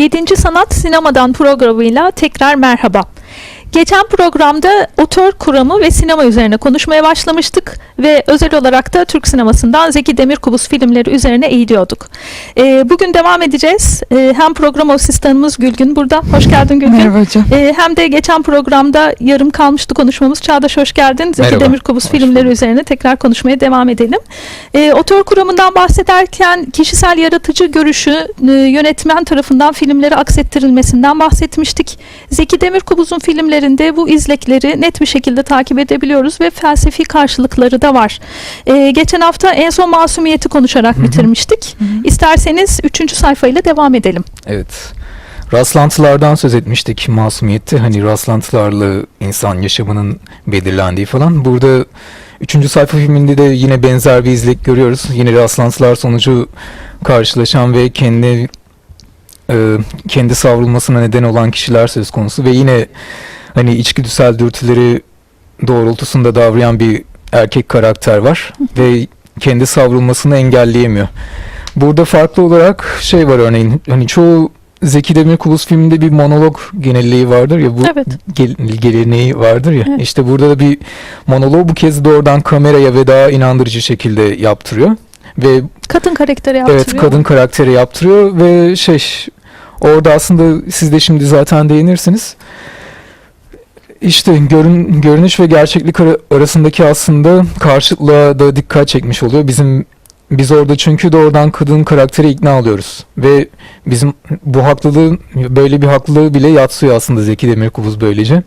7. Sanat Sinemadan programıyla tekrar merhaba. Geçen programda otör kuramı ve sinema üzerine konuşmaya başlamıştık ve özel olarak da Türk sinemasından Zeki Demirkubuz filmleri üzerine eğiliyorduk. Ee, bugün devam edeceğiz. Ee, hem program asistanımız Gülgün burada. Hoş geldin Gülgün. Merhaba hocam. Ee, hem de geçen programda yarım kalmıştı konuşmamız. Çağdaş hoş geldin. Zeki Merhaba. Demirkubuz Hoş filmleri bulduk. üzerine tekrar konuşmaya devam edelim. Ee, otör kuramından bahsederken kişisel yaratıcı görüşü e, yönetmen tarafından filmlere aksettirilmesinden bahsetmiştik. Zeki Demirkubuz'un filmlerinde bu izlekleri net bir şekilde takip edebiliyoruz ve felsefi karşılıkları da var. Ee, geçen hafta en son masumiyeti konuşarak bitirmiştik. İsterseniz 3. sayfayla devam edelim. Evet. Rastlantılardan söz etmiştik masumiyette. Hani rastlantılarla insan yaşamının belirlendiği falan. Burada 3. sayfa filminde de yine benzer bir izlek görüyoruz. Yine rastlantılar sonucu karşılaşan ve kendi e, kendi savrulmasına neden olan kişiler söz konusu ve yine hani içgüdüsel dürtüleri doğrultusunda davrayan bir erkek karakter var ve kendi savrulmasını engelleyemiyor. Burada farklı olarak şey var örneğin hani çoğu Zeki Demirkubuz filminde bir monolog genelliği vardır ya bu Evet. gel- geleneği vardır ya Evet. işte burada da bir monolog bu kez doğrudan kameraya ve daha inandırıcı şekilde yaptırıyor ve Kadın karakteri yaptırıyor. evet kadın karakteri yaptırıyor ve şey orada aslında siz de şimdi zaten değinirsiniz. İşte görün, görünüş ve gerçeklik ara- arasındaki aslında karşıtlığa da dikkat çekmiş oluyor. Bizim biz orada çünkü doğrudan kadın karakteri ikna alıyoruz ve bizim bu haklılığı böyle bir haklılığı bile yatsıyor aslında Zeki Demirkubuz böylece.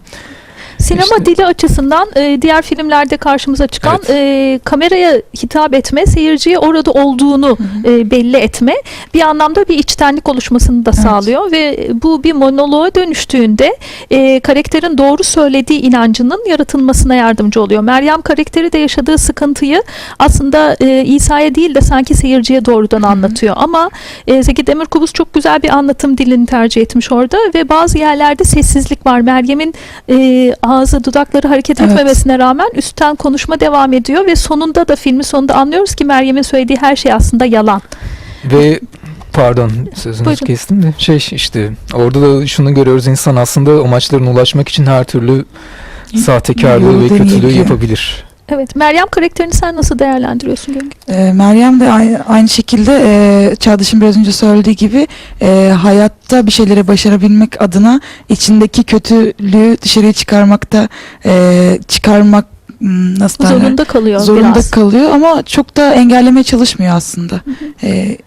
Sinema İşte- dili açısından e, diğer filmlerde karşımıza çıkan Evet. e, kameraya hitap etme, seyirciye orada olduğunu e, belli etme bir anlamda bir içtenlik oluşmasını da Evet. sağlıyor ve bu bir monoloğa dönüştüğünde e, karakterin doğru söylediği inancının yaratılmasına yardımcı oluyor. Meryem karakteri de yaşadığı sıkıntıyı aslında e, İsa'ya değil de sanki seyirciye doğrudan anlatıyor. Ama e, Zeki Demirkubuz çok güzel bir anlatım dilini tercih etmiş orada ve bazı yerlerde sessizlik var. Meryem'in e, ağzı dudakları hareket Evet. etmemesine rağmen üstten konuşma devam ediyor ve sonunda da filmin sonunda anlıyoruz ki Meryem'in söylediği her şey aslında yalan. Ve pardon sözünüzü Buyurun. kestim de şey işte orada da şunu görüyoruz insan aslında amaçlarına ulaşmak için her türlü sahtekarlığı ve kötülüğü yapabilir. Evet Meryem karakterini sen nasıl değerlendiriyorsun Güngör? Ee, Meryem de aynı, aynı şekilde e, Çağdaş'ın biraz önce söylediği gibi e, hayatta bir şeyleri başarabilmek adına içindeki kötülüğü dışarıya çıkarmakta e, çıkarmak nasıl derler? Zorunda kalıyor zorunda biraz. kalıyor ama çok da engellemeye çalışmıyor aslında e,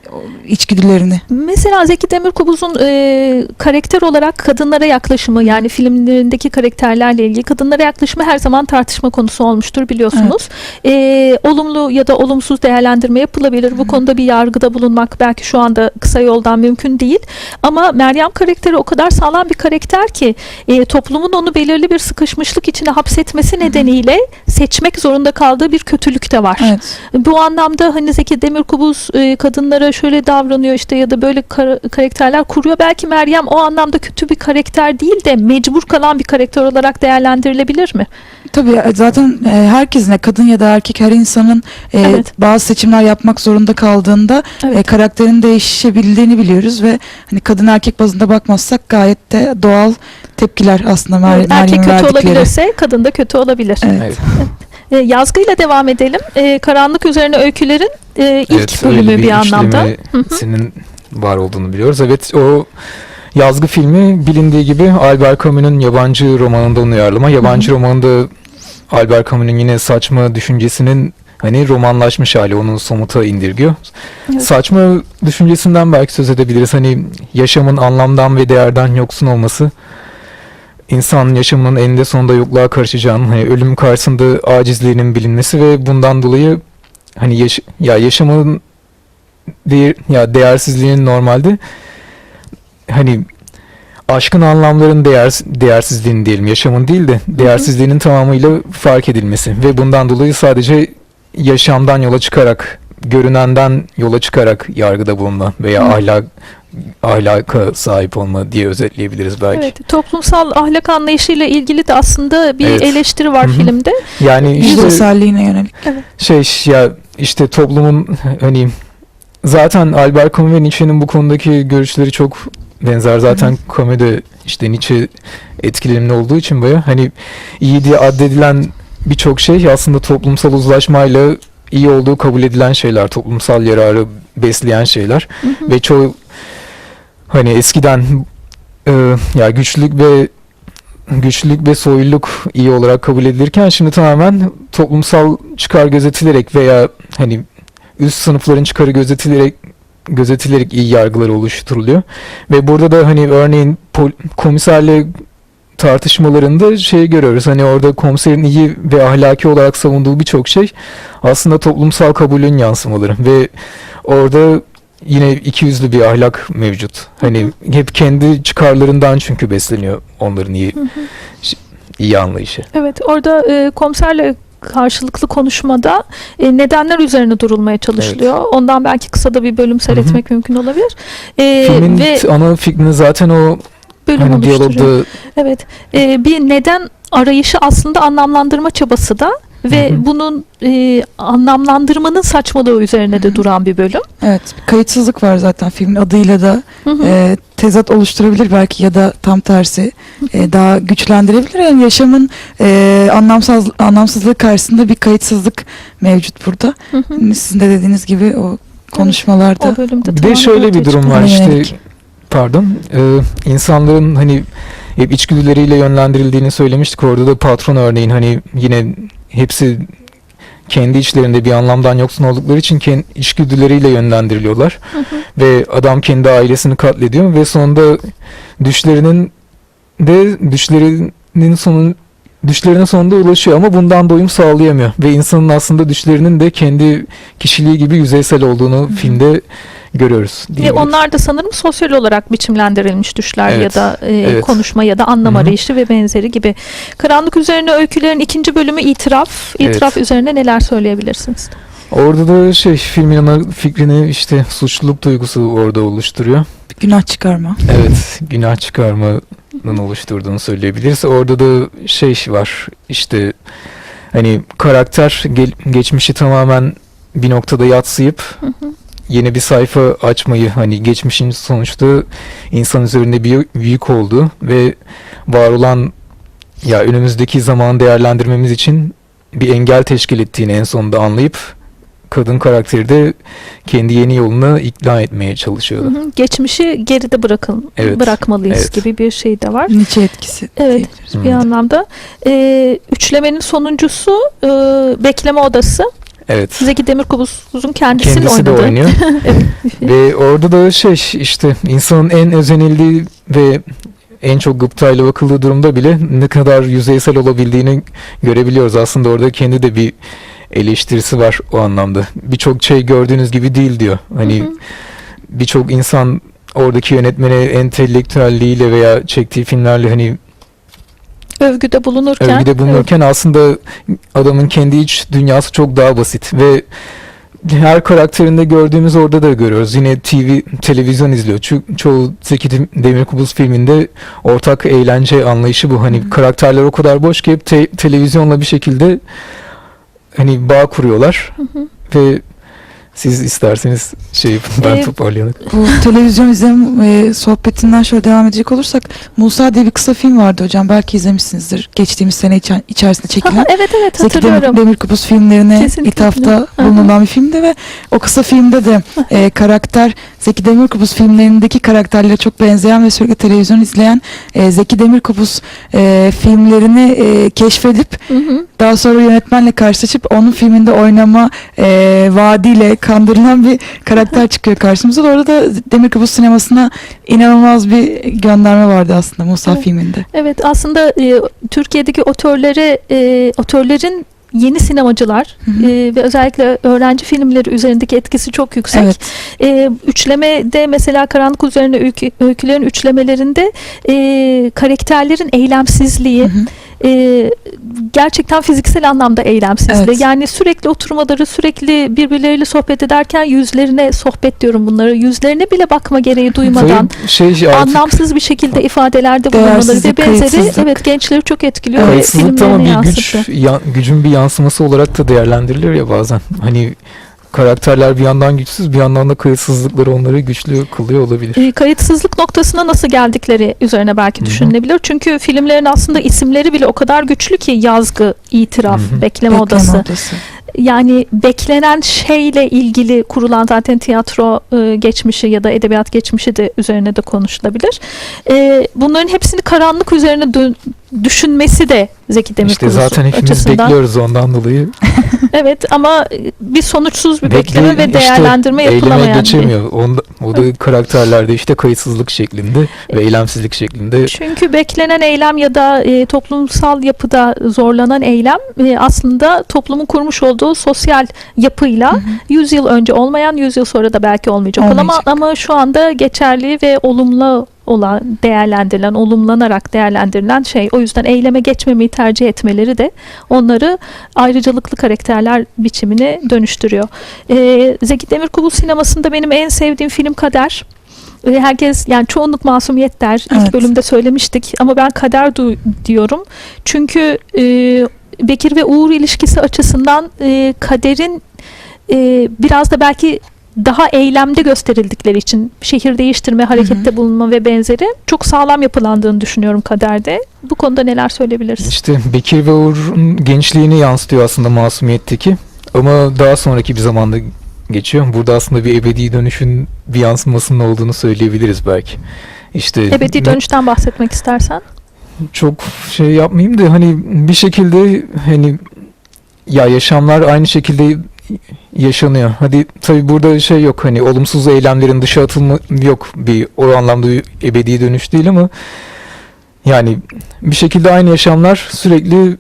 içgüdülerini. Mesela Zeki Demirkubuz'un e, karakter olarak kadınlara yaklaşımı yani filmlerindeki karakterlerle ilgili kadınlara yaklaşımı her zaman tartışma konusu olmuştur biliyorsunuz. E, olumlu ya da olumsuz değerlendirme yapılabilir. Bu konuda bir yargıda bulunmak belki şu anda kısa yoldan mümkün değil. Ama Meryem karakteri o kadar sağlam bir karakter ki e, toplumun onu belirli bir sıkışmışlık içine hapsetmesi nedeniyle seçmek zorunda kaldığı bir kötülük de var. Evet. Bu anlamda hani Zeki Demirkubuz e, kadınlara şöyle davranıyor işte ya da böyle kara- karakterler kuruyor. Belki Meryem o anlamda kötü bir karakter değil de mecbur kalan bir karakter olarak değerlendirilebilir mi? Tabii e, zaten e, herkesin kadın ya da erkek her insanın e, Evet. bazı seçimler yapmak zorunda kaldığında Evet. karakterin değişebildiğini biliyoruz ve hani kadın erkek bazında bakmazsak gayet de doğal tepkiler aslında Mer Evet, erkek Meryem'in kötü verdikleri. olabilirse kadın da kötü olabilir. Evet. Evet. Yazgıyla devam edelim. Karanlık üzerine öykülerin e, ilk Evet, bölümü bir, anlamda. senin var olduğunu biliyoruz. Evet o yazgı filmi bilindiği gibi Albert Camus'un yabancı romanından uyarlama. Yabancı romanında Albert Camus'un yine saçma düşüncesinin hani romanlaşmış hali onu somuta indirgiyor. Evet. Saçma düşüncesinden belki söz edebiliriz. Hani yaşamın anlamdan ve değerden yoksun olması insan yaşamının eninde sonunda yokluğa karışacağını, hani ölüm karşısında acizliğinin bilinmesi ve bundan dolayı hani yaş- ya yaşamın değer ya değersizliğinin normalde hani aşkın anlamların değer değersizliğini diyelim yaşamın değil de değersizliğinin tamamıyla fark edilmesi ve bundan dolayı sadece yaşamdan yola çıkarak görünenden yola çıkarak yargıda bulunma veya Hı. ahlak ahlaka sahip olma diye özetleyebiliriz belki. Evet, toplumsal ahlak anlayışıyla ilgili de aslında bir Evet. eleştiri var Hı hı. filmde. Yani işte Yüzeyselliğine yönelik. şey ya işte toplumun hani zaten Albert Camus ve Nietzsche'nin bu konudaki görüşleri çok benzer zaten komedi işte Nietzsche etkilerimli olduğu için baya hani iyi diye addedilen birçok şey aslında toplumsal uzlaşmayla iyi olduğu kabul edilen şeyler, toplumsal yararı besleyen şeyler Hı hı. ve çoğu hani eskiden e, ya güçlülük ve güçlülük ve soyluluk iyi olarak kabul edilirken şimdi tamamen toplumsal çıkar gözetilerek veya hani üst sınıfların çıkarı gözetilerek gözetilerek iyi yargılar oluşturuluyor. Ve burada da hani örneğin komiserle tartışmalarında şey görüyoruz. Hani orada komiserin iyi ve ahlaki olarak savunduğu birçok şey aslında toplumsal kabulün yansımaları ve orada yine iki yüzlü bir ahlak mevcut. Hani hep kendi çıkarlarından çünkü besleniyor onların iyi Hı hı. iyi anlayışı. Evet orada e, komiserle karşılıklı konuşmada e, nedenler üzerine durulmaya çalışılıyor. Ondan belki kısa da bir bölüm seyretmek mümkün olabilir. E, Filmin ve ana fikrini zaten o bölüm hani oluşturuyor. diyalogda Evet. E, bir neden arayışı aslında anlamlandırma çabası da ve Hı hı. bunun e, anlamlandırmanın saçmalığı üzerine de duran bir bölüm. Evet, kayıtsızlık var zaten filmin adıyla da Hı hı. e, tezat oluşturabilir belki ya da tam tersi e, daha güçlendirebilir. Yani yaşamın e, anlamsız anlamsızlığı karşısında bir kayıtsızlık mevcut burada. Hı hı. Hani Sizin de dediğiniz gibi o konuşmalarda. O bölümde Bir şöyle bir durum var işte Yönelik. pardon e, insanların hani hep içgüdüleriyle yönlendirildiğini söylemiştik orada da patron örneğin hani yine hepsi kendi içlerinde bir anlamdan yoksun oldukları için kendi içgüdüleriyle yönlendiriliyorlar Hı hı. ve adam kendi ailesini katlediyor ve sonunda düşlerinin de düşlerinin sonun düşlerinin sonunda ulaşıyor ama bundan doyum sağlayamıyor ve insanın aslında düşlerinin de kendi kişiliği gibi yüzeysel olduğunu hı. filmde görüyoruz. Ve onlar da sanırım sosyal olarak biçimlendirilmiş düşler ya Evet, da e, evet. konuşma ya da anlam Hı hı. arayışı ve benzeri gibi. Karanlık üzerine öykülerin ikinci bölümü itiraf. İtiraf üzerine neler söyleyebilirsiniz? Orada da şey filmin ana fikrini işte suçluluk duygusu orada oluşturuyor. Günah çıkarma. Evet, günah çıkarmanın oluşturduğunu söyleyebiliriz. Orada da şey var işte hani karakter gel- geçmişi tamamen bir noktada yatsıyıp Hı hı. yeni bir sayfa açmayı hani geçmişin sonuçta insan üzerinde bir yük olduğu ve var olan ya önümüzdeki zamanı değerlendirmemiz için bir engel teşkil ettiğini en sonunda anlayıp kadın karakteri de kendi yeni yoluna ikna etmeye çalışıyordu. Hı hı. Geçmişi geride bırakın, Evet, bırakmalıyız evet. gibi bir şey de var. Nietzsche etkisi. Evet. Hı. Bir anlamda. Ee, üçlemenin sonuncusu e, Bekleme Odası. Evet. Zeki Demirkubuz'un kendisinin Kendisi de oynadığı. oynuyor. evet. Ve orada da şey işte insanın en özenildiği ve en çok gıptayla bakıldığı durumda bile ne kadar yüzeysel olabildiğini görebiliyoruz. Aslında orada kendi de bir eleştirisi var o anlamda. Birçok şey gördüğünüz gibi değil diyor. Hani birçok insan oradaki yönetmene entelektüelliğiyle veya çektiği filmlerle hani övgüde bulunurken. övgüde bulunurken aslında adamın kendi iç dünyası çok daha basit ve her karakterinde gördüğümüz orada da görüyoruz. Yine TV, televizyon izliyor. Ço- çoğu Zeki Dem- Demirkubuz filminde ortak eğlence anlayışı bu. Hani Hı. karakterler o kadar boş ki hep te- televizyonla bir şekilde hani bağ kuruyorlar Hı hı. ve siz isterseniz şey yapın, ben Ee, toparlayalım. Bu televizyon izleme e, sohbetinden şöyle devam edecek olursak Musa diye bir kısa film vardı hocam. Belki izlemişsinizdir. Geçtiğimiz sene içen- içerisinde çekilen. evet evet Zeki Demir, hatırlıyorum. Demirkubuz filmlerine Kesinlikle. ithafta bulunulan bir filmdi ve o kısa filmde de e, karakter Zeki Demirkubuz filmlerindeki karakterlere çok benzeyen ve sürekli televizyon izleyen e, Zeki Demirkubuz e, filmlerini e, keşfedip Hı hı. daha sonra yönetmenle karşılaşıp onun filminde oynama e, vaadiyle kandırılan bir karakter çıkıyor karşımıza. Orada da Demirkubuz sinemasına inanılmaz bir gönderme vardı aslında Musa Evet. filminde. Evet aslında e, Türkiye'deki otörlere e, otörlerin yeni sinemacılar Hı hı. e, ve özellikle öğrenci filmleri üzerindeki etkisi çok yüksek. Evet. E, üçlemede mesela Karanlık Üzerine öykü, öykülerin üçlemelerinde e, karakterlerin eylemsizliği, Hı hı. E, gerçekten fiziksel anlamda eylemsizliği. Evet. Yani sürekli oturmaları, sürekli birbirleriyle sohbet ederken yüzlerine sohbet diyorum bunları. Yüzlerine bile bakma gereği duymadan şey artık anlamsız bir şekilde ifadelerde bulunmaları ve benzeri evet gençleri çok etkiliyor ve da ama filmlerine bir güç, yansıttı. ya- gücün bir yansıması olarak da değerlendiriliyor ya bazen. Hani karakterler bir yandan güçsüz bir yandan da kayıtsızlıkları onları güçlü kılıyor olabilir. E, kayıtsızlık noktasına nasıl geldikleri üzerine belki Hı hı. düşünülebilir. Çünkü filmlerin aslında isimleri bile o kadar güçlü ki yazgı, itiraf, Hı hı. bekleme, Bekleme odası. odası. Yani beklenen şeyle ilgili kurulan zaten tiyatro e, geçmişi ya da edebiyat geçmişi de üzerine de konuşulabilir. E, bunların hepsini karanlık üzerine düşünmesi de Zeki Demirkubuz İşte zaten hepimiz açısından. bekliyoruz ondan dolayı. Evet ama bir sonuçsuz bir Bekle- bekleme ve işte değerlendirme eyleme yapılamayan bir- geçemiyor. Onda, o da karakterlerde işte kayıtsızlık şeklinde ve eylemsizlik şeklinde Çünkü beklenen eylem ya da e, toplumsal yapıda zorlanan eylem e, aslında toplumun kurmuş olduğu sosyal yapıyla Hı hı. 100 yıl önce olmayan 100 yıl sonra da belki olmayacak, olan ama, Olmayacak. ama şu anda geçerli ve olumlu olan değerlendirilen, olumlanarak değerlendirilen şey. O yüzden eyleme geçmemeyi tercih etmeleri de onları ayrıcalıklı karakterler biçimine dönüştürüyor. Ee, Zeki Demirkubuz sinemasında benim en sevdiğim film Kader. Ee, Herkes yani çoğunluk masumiyet der. İlk Evet. bölümde söylemiştik ama ben kader du- diyorum. Çünkü e, Bekir ve Uğur ilişkisi açısından e, kaderin e, biraz da belki daha eylemde gösterildikleri için şehir değiştirme, harekette bulunma ve benzeri çok sağlam yapılandığını düşünüyorum kaderde. Bu konuda neler söyleyebiliriz? işte Bekir ve Uğur'un gençliğini yansıtıyor aslında masumiyetteki. Ama daha sonraki bir zamanda geçiyor. Burada aslında bir ebedi dönüşün bir yansımasının olduğunu söyleyebiliriz belki. İşte Ebedi dönüşten bahsetmek istersen. Çok şey yapmayayım da hani bir şekilde hani ya yaşamlar aynı şekilde yaşanıyor. Hadi tabi burada şey yok hani olumsuz eylemlerin dışa atılma yok bir o anlamda ebedi dönüş değil ama yani bir şekilde aynı yaşamlar sürekli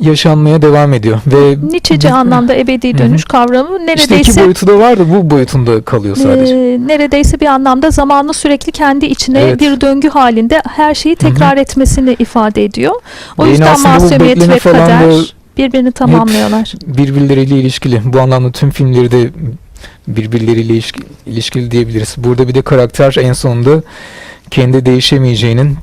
yaşanmaya devam ediyor ve Nietzscheci Hı hı. anlamda ebedi Hı hı. dönüş kavramı işte neredeyse iki boyutu da var da bu boyutunda kalıyor sadece. Ee, neredeyse bir anlamda zamanı sürekli kendi içine Evet. bir döngü halinde her şeyi Hı hı. tekrar etmesini ifade ediyor. O Ve yine yüzden masumiyet ve kader birbirini tamamlıyorlar. birbirleriyle ilişkili. Bu anlamda tüm filmleri de birbirleriyle ilişki- ilişkili diyebiliriz. Burada bir de karakter en sonunda kendi değişemeyeceğinin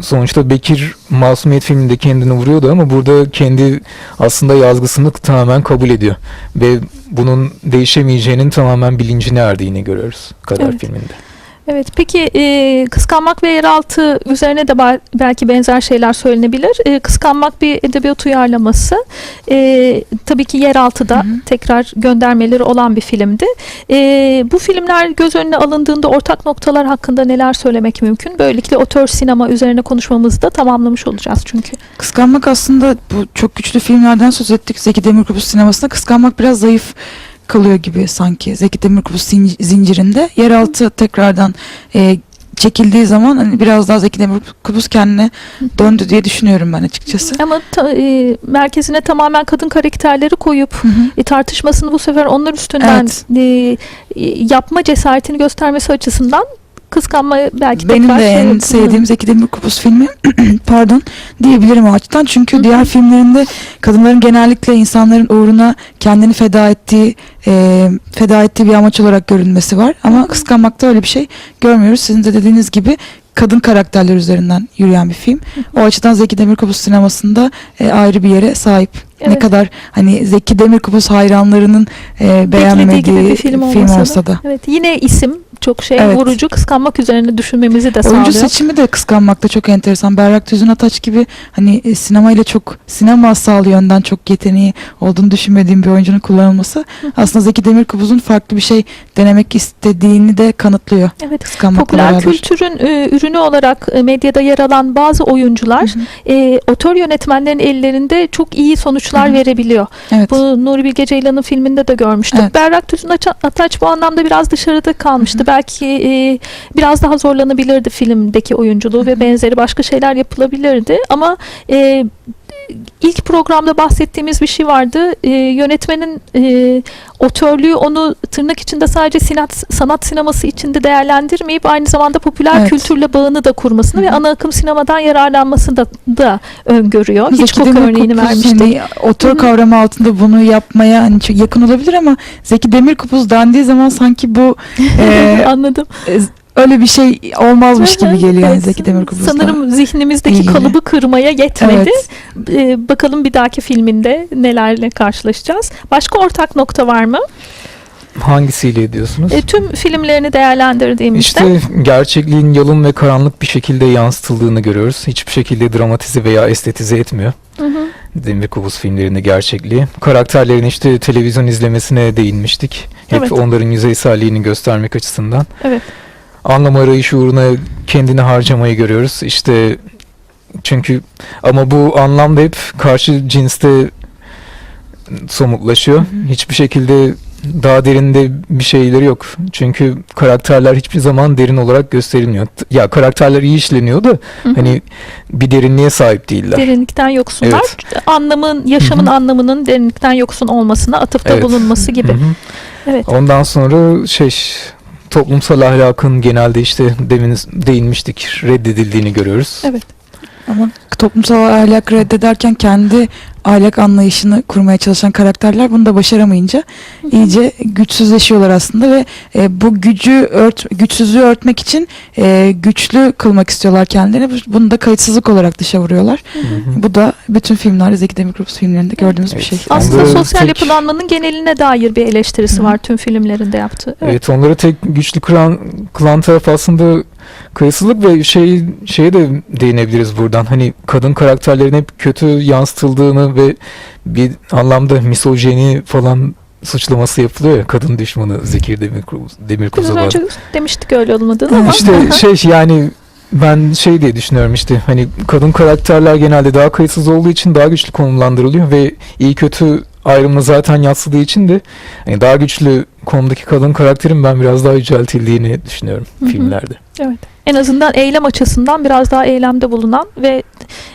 sonuçta Bekir Masumiyet filminde kendini vuruyordu ama burada kendi aslında yazgısını tamamen kabul ediyor. Ve bunun değişemeyeceğinin tamamen bilincine erdiğini görüyoruz Kader Evet. filminde. Evet peki e, kıskanmak ve yeraltı üzerine de belki benzer şeyler söylenebilir. E, kıskanmak bir edebiyat uyarlaması. E, tabii ki yeraltıda Hı hı. tekrar göndermeleri olan bir filmdi. E, bu filmler göz önüne alındığında ortak noktalar hakkında neler söylemek mümkün? Böylelikle otör sinema üzerine konuşmamızı da tamamlamış olacağız çünkü. Kıskanmak aslında bu çok güçlü filmlerden söz ettik Zeki Demirkubuz sinemasında. Kıskanmak biraz zayıf kalıyor gibi sanki Zeki Demirkubuz zin- zincirinde. Yeraltı tekrardan e, çekildiği zaman hani biraz daha Zeki Demirkubuz kendine döndü diye düşünüyorum ben açıkçası. Ama ta- e, merkezine tamamen kadın karakterleri koyup Hı hı. e, tartışmasını bu sefer onlar üstünden Evet. e, yapma cesaretini göstermesi açısından kıskanma belki Benim tekrar de şey en yapılır. sevdiğim Zeki Demirkubuz filmi pardon diyebilirim o açıdan. Çünkü Hı hı. diğer filmlerinde kadınların genellikle insanların uğruna kendini feda ettiği e, feda ettiği bir amaç olarak görünmesi var. Ama Hı. kıskanmakta öyle bir şey görmüyoruz. Sizin de dediğiniz gibi kadın karakterler üzerinden yürüyen bir film. O açıdan Zeki Demirkubuz sinemasında e, ayrı bir yere sahip. Ne Evet. kadar hani Zeki Demirkubuz hayranlarının e, beğenmediği gibi bir film da. olsa da. Evet yine isim çok şey Evet. vurucu kıskanmak üzerine düşünmemizi de Oyuncu sağlıyor. seçimi de kıskanmakta çok enteresan. Berrak Tüzün Ataç gibi hani e, sinemayla çok sinema sağlı yönden çok yeteneği olduğunu düşünmediğim bir oyuncunun kullanılması aslında Zeki Demirkubuz'un farklı bir şey denemek istediğini de kanıtlıyor. Evet. Popüler beraber. kültürün e, ürünü olarak e, medyada yer alan bazı oyuncular Hı hı. e, otör yönetmenlerin ellerinde çok iyi sonuçlar Hı hı. verebiliyor. Evet. Bu Nuri Bilge Ceylan'ın filminde de görmüştük. Evet. Berrak Tüzün Ataç bu anlamda biraz dışarıda kalmıştı. Hı hı. Belki e, biraz daha zorlanabilirdi filmdeki oyunculuğu ve benzeri başka şeyler yapılabilirdi. Ama e, ilk programda bahsettiğimiz bir şey vardı. E, yönetmenin e, otörlüğü onu tırnak içinde sadece sinat, sanat sineması içinde değerlendirmeyip aynı zamanda popüler Evet. kültürle bağını da kurmasını Hı ve ana akım sinemadan yararlanmasını da, da öngörüyor. Hitchcock Demirkubuz örneğini vermiştik. Hani, otör Hı hı. kavramı altında bunu yapmaya hani yakın olabilir ama Zeki Demirkubuz dendiği zaman sanki bu e, Anladım. e, öyle bir şey olmazmış gibi geliyor Evet. Zeki Demirkubuz'da. Sanırım zihnimizdeki ilgili. kalıbı kırmaya yetmedi. Evet. Ee, bakalım bir dahaki filminde nelerle karşılaşacağız. Başka ortak nokta var mı? Hangisiyle diyorsunuz? E, tüm filmlerini değerlendirdiğimizde İşte gerçekliğin yalın ve karanlık bir şekilde yansıtıldığını görüyoruz. Hiçbir şekilde dramatize veya estetize etmiyor. Hı hı. Demir Kubus filmlerinde gerçekliği. Karakterlerin işte televizyon izlemesine değinmiştik. Hep Evet. onların yüzeyselliğini göstermek açısından. Evet. Anlam arayışı uğruna kendini harcamayı görüyoruz. İşte çünkü ama bu anlam da hep karşı cinste somutlaşıyor. Hiçbir şekilde daha derinde bir şeyleri yok. Çünkü karakterler hiçbir zaman derin olarak gösterilmiyor. Ya karakterler iyi işleniyor da Hı hı. hani bir derinliğe sahip değiller. derinlikten yoksunlar. Anlamın, yaşamın Hı hı. anlamının derinlikten yoksun olmasına atıfta Evet. bulunması gibi. Hı hı. Evet. Ondan sonra şey toplumsal ahlakın genelde işte demin değinmiştik reddedildiğini görüyoruz. Evet. Ama toplumsal ahlak reddederken kendi ahlak anlayışını kurmaya çalışan karakterler bunu da başaramayınca iyice güçsüzleşiyorlar aslında ve e, bu gücü ört güçsüzlüğü örtmek için e, güçlü kılmak istiyorlar kendilerini. Bu- Bunu da kayıtsızlık olarak dışa vuruyorlar. Hı hı. Bu da bütün filmlerde Zeki Demirkubuz filmlerinde gördüğümüz bir Evet. şey. Aslında sosyal tek- yapılanmanın geneline dair bir eleştirisi Hı var tüm filmlerinde yaptığı. Evet. Evet onları tek güçlü kıran, kılan taraf aslında kayıtsızlık ve şey şeye de değinebiliriz buradan. Hani kadın karakterlerin hep kötü yansıtıldığını ve bir anlamda misojeni falan suçlaması yapılıyor ya kadın düşmanı Zekir Demirkubuz'a önce demiştik öyle olmadığını ama. İşte şey yani ben şey diye düşünüyorum işte hani kadın karakterler genelde daha kayıtsız olduğu için daha güçlü konumlandırılıyor ve iyi kötü ayrımını zaten yatsıdığı için de hani daha güçlü konumdaki kadın karakterin ben biraz daha yüceltildiğini düşünüyorum Hı hı. filmlerde. Evet. En azından eylem açısından biraz daha eylemde bulunan ve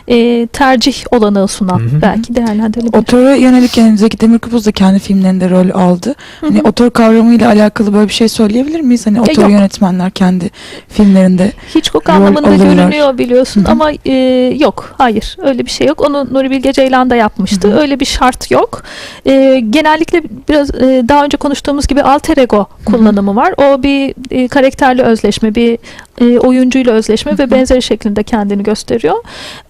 e, tercih olanağı sunan Hı hı. belki değerlendirilebilir. Otora yönelik yani Zeki Demirkubuz da kendi filmlerinde rol aldı. Hı Hani hı. otor kavramıyla alakalı böyle bir şey söyleyebilir miyiz? Hani otor yok. yönetmenler kendi filmlerinde Hitchcock rol anlamında alırlar. görünüyor biliyorsun Hı hı. ama e, yok hayır öyle bir şey yok. Onu Nuri Bilge Ceylan da yapmıştı. Hı hı. Öyle bir şart yok. E, genellikle biraz e, daha önce konuştuğumuz gibi alter ego kullanımı var. O bir e, karakterle özleşme, bir e, oyuncuyla özleşme Hı ve hı. benzeri şeklinde kendini gösteriyor.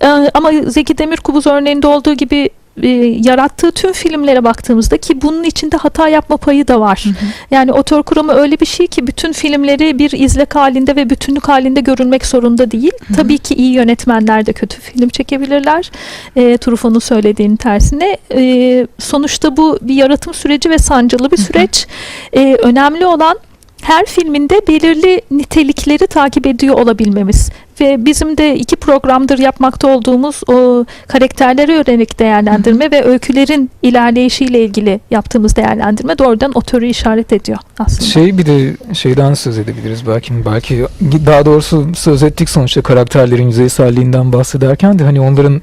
E, ama Zeki Demirkubuz örneğinde olduğu gibi e, yarattığı tüm filmlere baktığımızda ki bunun içinde hata yapma payı da var. Yani otor kuramı öyle bir şey ki bütün filmleri bir izlek halinde ve bütünlük halinde görülmek zorunda değil. Hı hı. Tabii ki iyi yönetmenler de kötü film çekebilirler. E, Truffaut'un söylediğinin tersine. E, sonuçta bu bir yaratım süreci ve sancılı bir Hı hı. süreç. E, önemli olan her filminde belirli nitelikleri takip ediyor olabilmemiz ve bizim de iki programdır yapmakta olduğumuz o karakterlere yönelik değerlendirme ve öykülerin ilerleyişiyle ilgili yaptığımız değerlendirme doğrudan otörü işaret ediyor aslında. Şey bir de şeyden söz edebiliriz belki belki daha doğrusu söz ettik sonuçta karakterlerin yüzeyselliğinden bahsederken de hani onların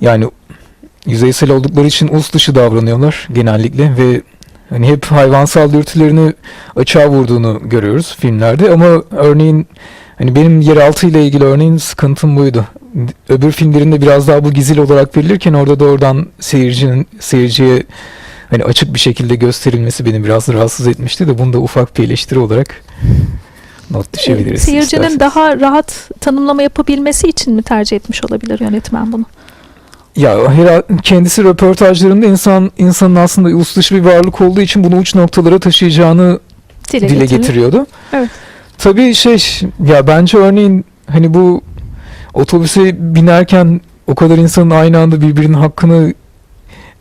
yani yüzeysel oldukları için us dışı davranıyorlar genellikle ve hani hep hayvansal dürtülerini açığa vurduğunu görüyoruz filmlerde ama örneğin hani benim yeraltı ile ilgili örneğin sıkıntım buydu. Öbür filmlerinde biraz daha bu gizli olarak verilirken orada doğrudan seyircinin seyirciye hani açık bir şekilde gösterilmesi beni biraz rahatsız etmişti de bunu da ufak bir eleştiri olarak not düşebiliriz. Seyircinin isterseniz. daha rahat tanımlama yapabilmesi için mi tercih etmiş olabilir yönetmen bunu? Ya herhalde kendisi röportajlarında insan insanın aslında ulus dışı bir varlık olduğu için bunu uç noktalara taşıyacağını Dile, dile getiriyor. getiriyordu. Evet. Tabii şey ya bence örneğin hani bu otobüse binerken o kadar insanın aynı anda birbirinin hakkını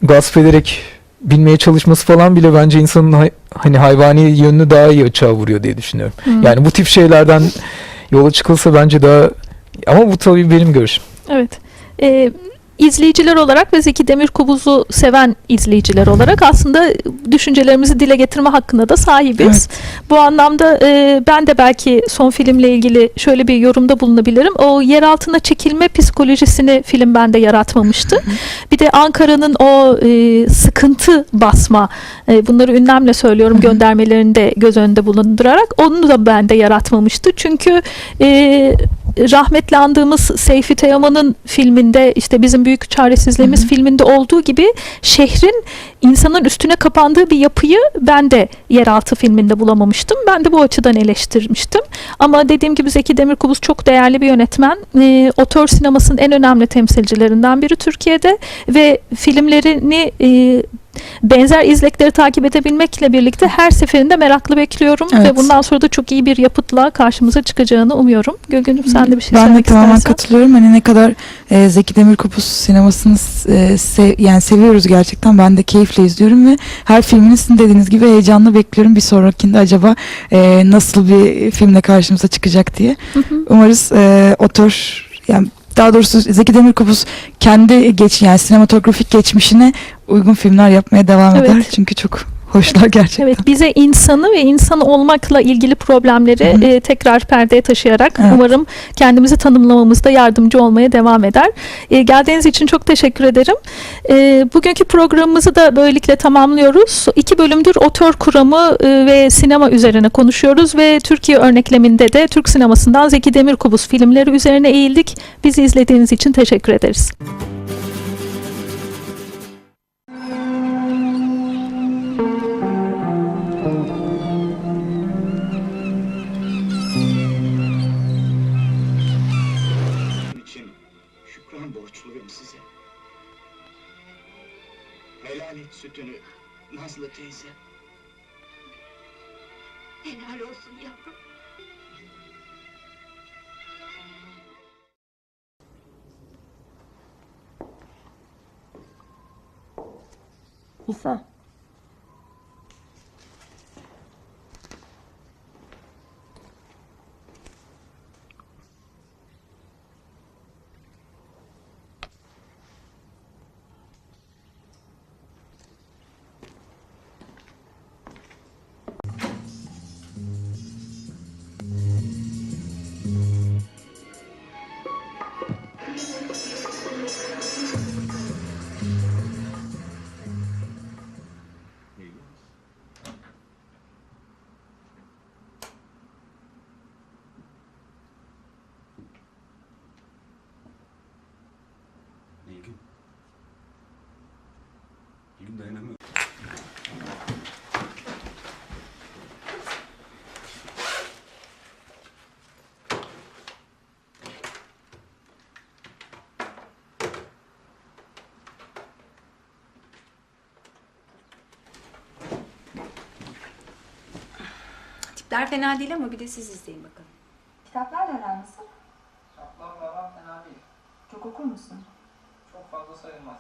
gasp ederek binmeye çalışması falan bile bence insanın hay- hani hayvani yönünü daha iyi açığa vuruyor diye düşünüyorum. Hı. Yani bu tip şeylerden yola çıkılsa bence daha ama bu tabii benim görüşüm. Evet. Ee, izleyiciler olarak ve Zeki Demirkubuz'u seven izleyiciler olarak aslında düşüncelerimizi dile getirme hakkına da sahibiz. Bu anlamda e, ben de belki son filmle ilgili şöyle bir yorumda bulunabilirim. O yer altına çekilme psikolojisini film bende yaratmamıştı. Bir de Ankara'nın o e, sıkıntı basma, e, bunları ünlemle söylüyorum göndermelerini de göz önünde bulundurarak onu da bende yaratmamıştı. Çünkü e, rahmetli andığımız Seyfi Teoman'ın filminde işte bizim büyük çaresizliğimiz Hı hı. filminde olduğu gibi şehrin insanın üstüne kapandığı bir yapıyı ben de yeraltı filminde bulamamıştım. Ben de bu açıdan eleştirmiştim. Ama dediğim gibi Zeki Demirkubuz çok değerli bir yönetmen. E, otör sinemasının en önemli temsilcilerinden biri Türkiye'de ve filmlerini e, benzer izlekleri takip edebilmekle birlikte her seferinde meraklı bekliyorum ve Evet. bundan sonra da çok iyi bir yapıtla karşımıza çıkacağını umuyorum. Gülgün'üm sen de bir şey ben de söylemek tamamen istersen. katılıyorum. Hani ne kadar e, Zeki Demirkubuz sinemasını e, sev- yani seviyoruz gerçekten. Ben de keyifle izliyorum ve her filmini sizin dediğiniz gibi heyecanla bekliyorum. Bir sonrakinde acaba e, nasıl bir filmle karşımıza çıkacak diye. Hı hı. Umarız e, otor yani daha doğrusu Zeki Demirkubuz kendi geç yani sinematografik geçmişine uygun filmler yapmaya devam Evet. eder. Çünkü çok hoşlar gerçekten. Evet bize insanı ve insan olmakla ilgili problemleri e, tekrar perdeye taşıyarak Evet. umarım kendimizi tanımlamamızda yardımcı olmaya devam eder. E, geldiğiniz için çok teşekkür ederim. E, bugünkü programımızı da böylelikle tamamlıyoruz. İki bölümdür otör kuramı e, ve sinema üzerine konuşuyoruz ve Türkiye örnekleminde de Türk sinemasından Zeki Demirkubuz filmleri üzerine eğildik. Bizi izlediğiniz için teşekkür ederiz. için sütünü Nazlı teyze. Helal olsun yavrum. İsa. Tipler fena değil ama bir de siz izleyin bakalım. Kitaplarla aran nasıl? Kitaplarla aram fena değil. Çok okur musun? Çok fazla sayılmaz.